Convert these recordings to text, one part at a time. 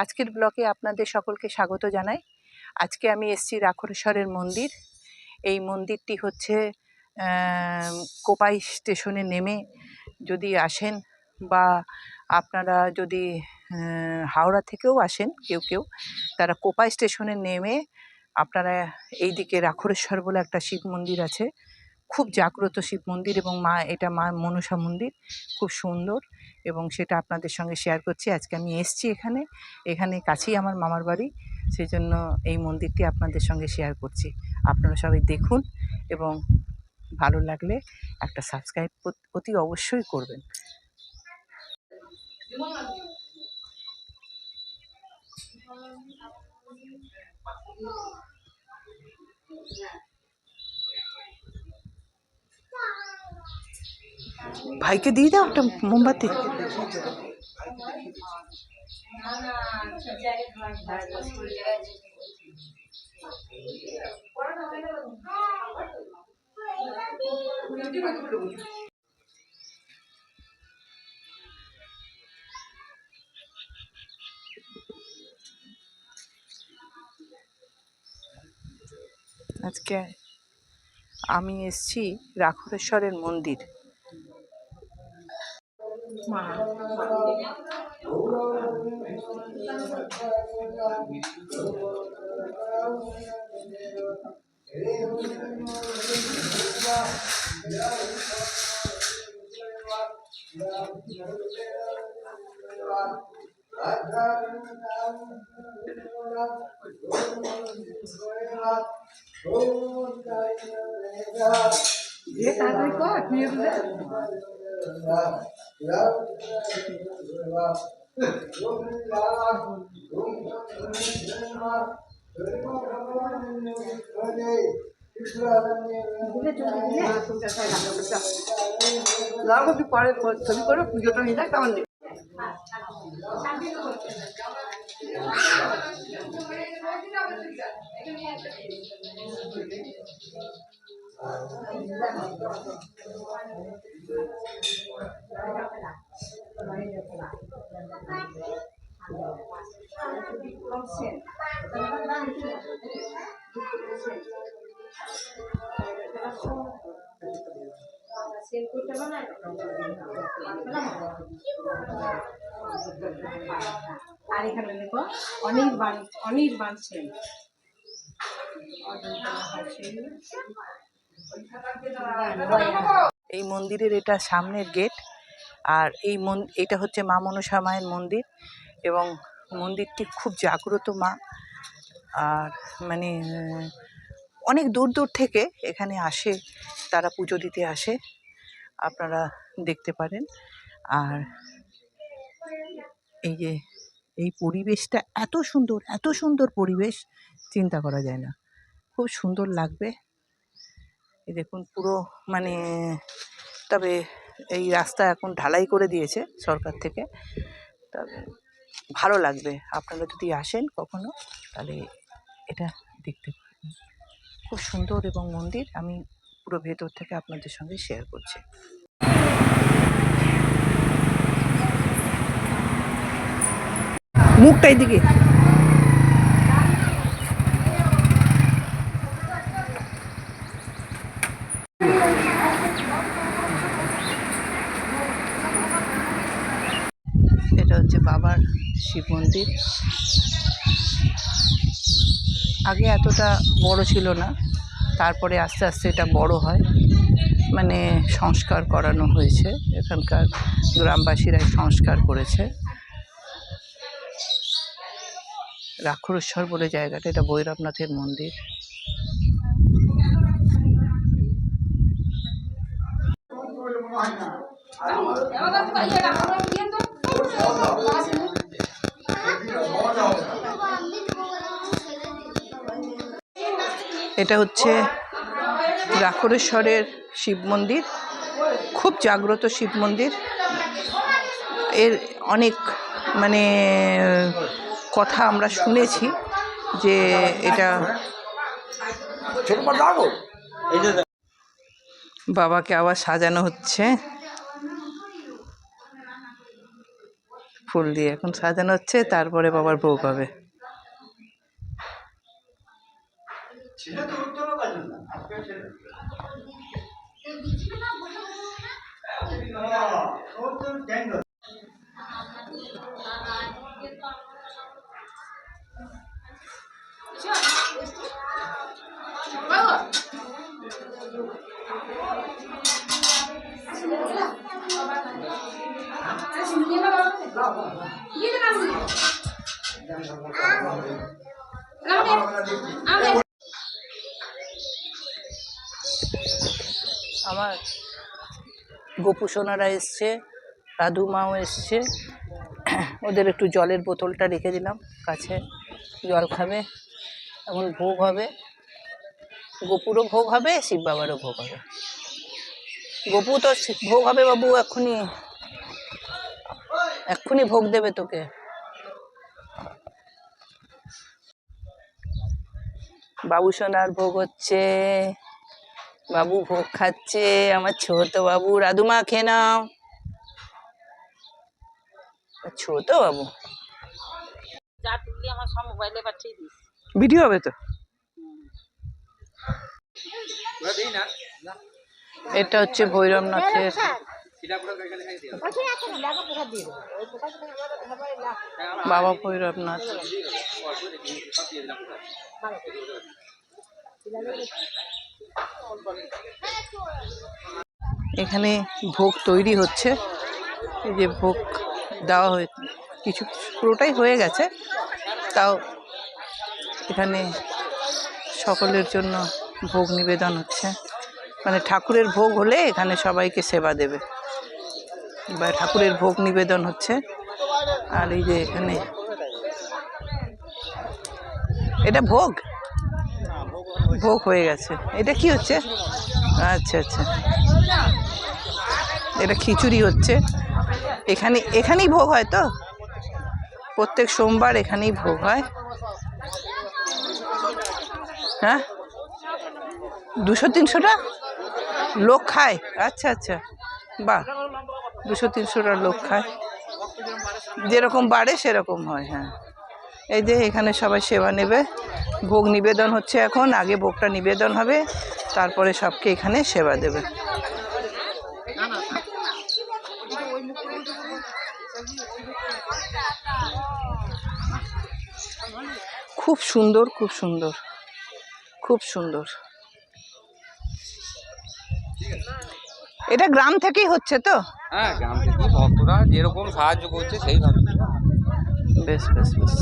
আজকের ব্লকে আপনাদের সকলকে স্বাগত জানাই। আজকে আমি এসেছি রাখরেশ্বরের মন্দির। এই মন্দিরটি হচ্ছে কোপাই স্টেশনে নেমে যদি আসেন বা আপনারা যদি হাওড়া থেকেও আসেন, কেউ কেউ, তারা কোপাই স্টেশনে নেমে আপনারা এই দিকে রাখরেশ্বর বলে একটা শিব মন্দির আছে। খুব জাগ্রত শিব মন্দির এবং মা, এটা মা মনসা মন্দির। খুব সুন্দর। এবং সেটা আপনাদের সঙ্গে শেয়ার করছি। আজকে আমি এসছি এখানে। এখানে কাছেই আমার মামার বাড়ি। সেই জন্য এই মন্দিরটি আপনাদের সঙ্গে শেয়ার করছি। আপনারা সবাই দেখুন এবং ভালো লাগলে একটা সাবস্ক্রাইব অতি অবশ্যই করবেন। ভাইকে দিয়ে দাও একটা মোমবাতি। আজকে আমি এসছি রাখরেশ্বরের মন্দির। mà Yes, I record music. পরে ছবি করে পুজোটা নিয়ে যাক আমার আর এখানে দেখো অনির্বাণ অনির্বাণ সেন। এই মন্দিরের এটা সামনের গেট, আর এই মন, এটা হচ্ছে মা মনসা মায়ের মন্দির এবং মন্দিরটি খুব জাগ্রত মা। আর মানে অনেক দূর দূর থেকে এখানে আসে, তারা পুজো দিতে আসে, আপনারা দেখতে পারেন। আর এই যে, এই পরিবেশটা এত সুন্দর এত সুন্দর পরিবেশ, চিন্তা করা যায় না। খুব সুন্দর লাগবে। এই দেখুন পুরো মানে তবে এই রাস্তা এখন ঢালাই করে দিয়েছে সরকার থেকে। তবে ভালো লাগবে। আপনারা যদি আসেন কখনো, তাহলে এটা দেখতে পারেন। খুব সুন্দর এবং মন্দির, আমি পুরো ভেতর থেকে আপনাদের সঙ্গে শেয়ার করছি। মুখটা এদিকে এটা হচ্ছে বাবার শিব মন্দির। আগে এতটা বড় ছিল না, তারপরে আস্তে আস্তে এটা বড় হয়। মানে সংস্কার করানো হয়েছে, এখানকার গ্রামবাসীরাই সংস্কার করেছে। রাক্ষরেশ্বর বলে জায়গাটা, এটা ভৈরবনাথের মন্দির। এটা হচ্ছে রাখরেশ্বরের শিব মন্দির। খুব জাগ্রত শিব মন্দির। এর অনেক মানে কথা আমরা শুনেছি যে এটা বাবাকে আবার সাজানো হচ্ছে। ফুল দিয়ে এখন সাজানো হচ্ছে, তারপরে বাবার ভোগ হবে গোপু সোনারা এসছে দাদু মাও এসছে। ওদের একটু জলের বোতলটা রেখে দিলাম, কাছে জল খাবে, এখন ভোগ হবে। গোপুরও ভোগ হবে, শিব বাবারও ভোগ হবে। গোপু তো ভোগ হবে বাবু, এক্ষুনি। এক্ষুনি ভোগ দেবে তোকে। বাবু সোনার ভোগ হচ্ছে। বাবু ভোগ খাচ্ছে আমার ছোট বাবু রাধুমা খেয়ে নাও। ছোট বাবু। ভিডিও হবে তো? এটা হচ্ছে ভৈরবনাথের। বাবা ভৈরবনাথ। এখানে ভোগ তৈরি হচ্ছে। এই যে ভোগ দেওয়া হয়ে কিছু পুরোটাই হয়ে গেছে। তাও এখানে সকলের জন্য ভোগ নিবেদন হচ্ছে। মানে ঠাকুরের ভোগ হলে এখানে সবাইকে সেবা দেবে। বা ঠাকুরের ভোগ নিবেদন হচ্ছে। আর এই যে এখানে এটা ভোগ? ভোগ হয়ে গেছে। এটা কি হচ্ছে? আচ্ছা আচ্ছা। এটা খিচুড়ি হচ্ছে। এখানে, এখানেই ভোগ হয় তো? প্রত্যেক সোমবার এখানেই ভোগ হয়। হ্যাঁ? দুশো তিনশোটা লোক খায়? আচ্ছা আচ্ছা। বাহ, দুশো তিনশোটা লোক খায়। যেরকম বাড়ে, সেরকম হয় হ্যাঁ। এই যে এখানে সবাই সেবা নেবে। ভোগ নিবেদন হচ্ছে এখন, আগে ভোগটা নিবেদন হবে, তারপরে সবকে এখানে সেবা দেবে। খুব সুন্দর খুব সুন্দর খুব সুন্দর। এটা গ্রাম থেকেই হচ্ছে তো? হ্যাঁ গ্রাম থেকে ভক্তরা যেরকম সাহায্য করছে সেইভাবে বেশ বেশ বেশ।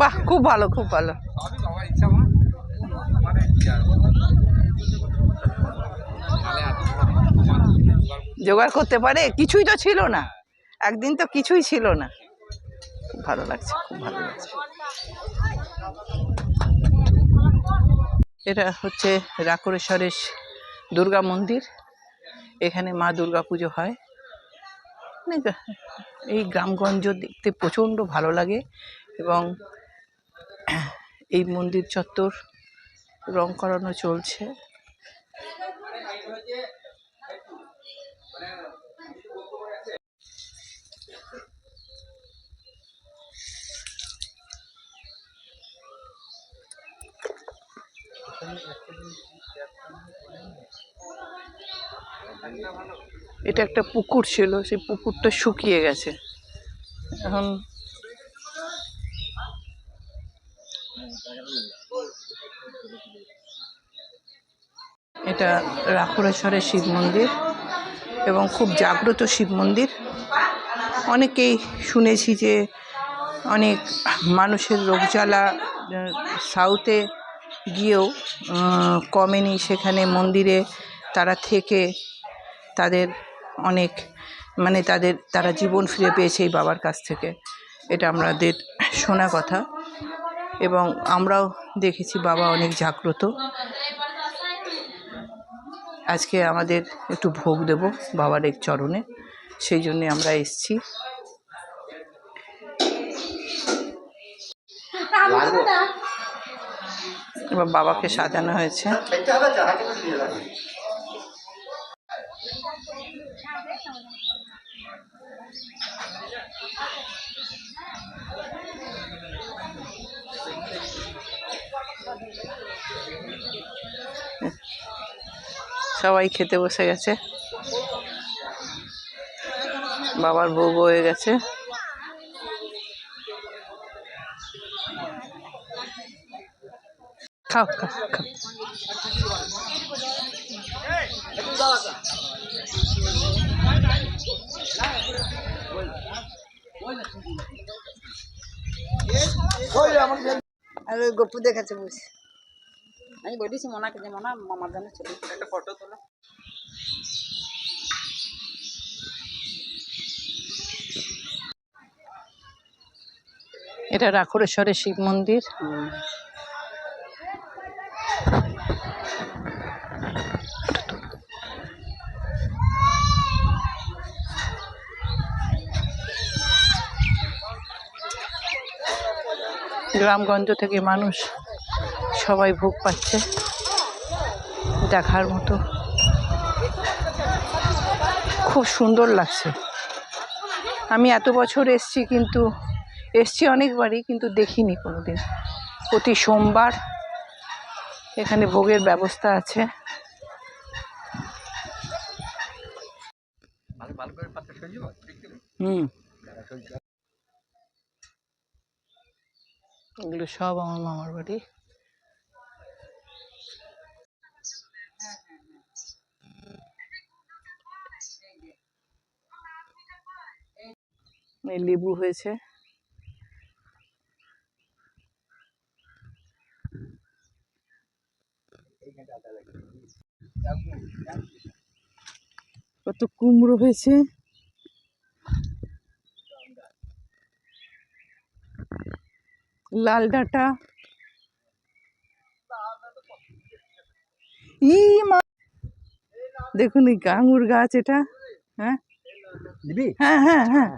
বাহ, খুব ভালো খুব ভালো। জোগাড় করতে পারে? কিছুই তো ছিল না। একদিন তো কিছুই ছিল না। খুব ভালো লাগছে, খুব ভালো লাগছে। এটা হচ্ছে রাকরেশ্বরের দুর্গা মন্দির। এখানে মা দুর্গা পুজো হয়। অনেক এই গ্রামগঞ্জ দেখতে প্রচণ্ড ভালো লাগে এবং এই মন্দির চত্বর রং করানো চলছে। এটা একটা পুকুর ছিল, সেই পুকুরটা শুকিয়ে গেছে। এখন এটা রাখুরেশ্বরের শিব মন্দির এবং খুব জাগ্রত শিব মন্দির। অনেকেই শুনেছি যে অনেক মানুষের রোগ জ্বালা সাউথে গিয়েও কমেনি সেখানে মন্দিরে। তারা থেকে তাদের অনেক মানে তাদের, তারা জীবন ফিরে পেয়েছে এই বাবার কাছ থেকে। এটা আমাদের শোনা কথা। এবং আমরাও দেখেছি বাবা অনেক জাগ্রত। আজকে আমাদের একটু ভোগ দেব বাবার এক চরণে। সেই জন্যে আমরা এসছি। এবার বাবাকে সাজানো হয়েছে। সবাই খেতে বসে গেছে। বাবার বউ হয়ে গেছে। খাও খাও খাও। আর ওই গপুদের কাছে বসে। আমি বলেছি মনাকে যে মনা মামার জন্য ছবি একটা ফটো তোলো। এটা রাখরেশ্বরের শিব মন্দির। গ্রামগঞ্জ থেকে মানুষ সবাই ভোগ পাচ্ছে দেখার মতো। খুব সুন্দর লাগছে। আমি এত বছর এসছি কিন্তু এসছি অনেকবারই কিন্তু দেখিনি কোনোদিন। প্রতি সোমবার এখানে ভোগের ব্যবস্থা আছে। হুম। এগুলো সব আমার মামার বাড়ি। লেবু হয়েছে। কত কুমড়ো হয়েছে। লাল ডাঁটা। ই মা। দেখুন এই গাঙুর গাছ এটা হ্যাঁ? দিবি হ্যাঁ হ্যাঁ হ্যাঁ।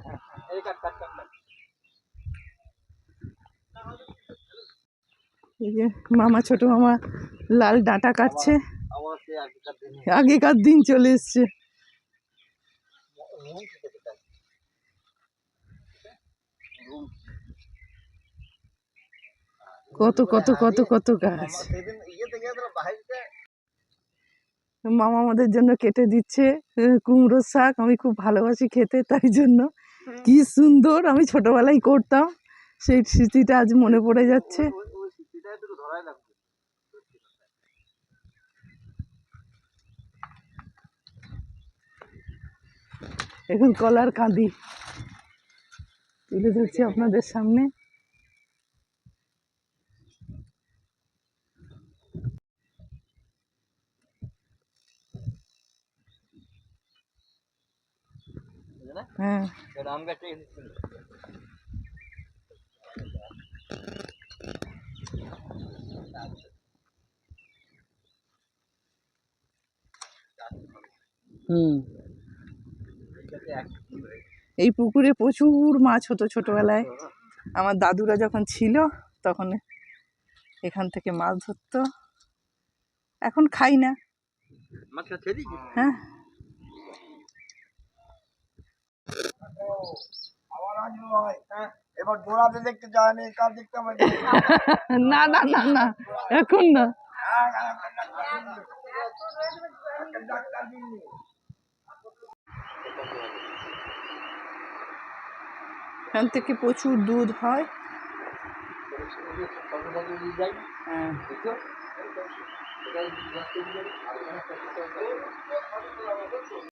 এই যে মামা ছোট মামা লাল ডাঁটা কাটছে। আগেকার দিন চলে এসছে। কত কত কত কত গাছ। মামা আমাদের জন্য কেটে দিচ্ছে আহ, কুমড়োর শাক। আমি খুব ভালোবাসি খেতে তাই জন্য। কি সুন্দর আমি ছোটবেলায় করতাম। সেই স্মৃতিটা আজ মনে পড়ে যাচ্ছে। এখন কলার কাঁদি। তুলে ধরছি আপনাদের সামনে হ্যাঁ আম গাছটা হুম। এই পুকুরে প্রচুর মাছ হতো ছোটবেলায়। আমার দাদুরা যখন ছিল তখন এখান থেকে মাছ ধরতো। এখন খাই না। হ্যাঁ আবার আসব ভাই হ্যাঁ এবার দৌড়াতে দেখতে কাল দেখতে না না না না, এখন না। এখান থেকে প্রচুর দুধ হয়। হ্যাঁ।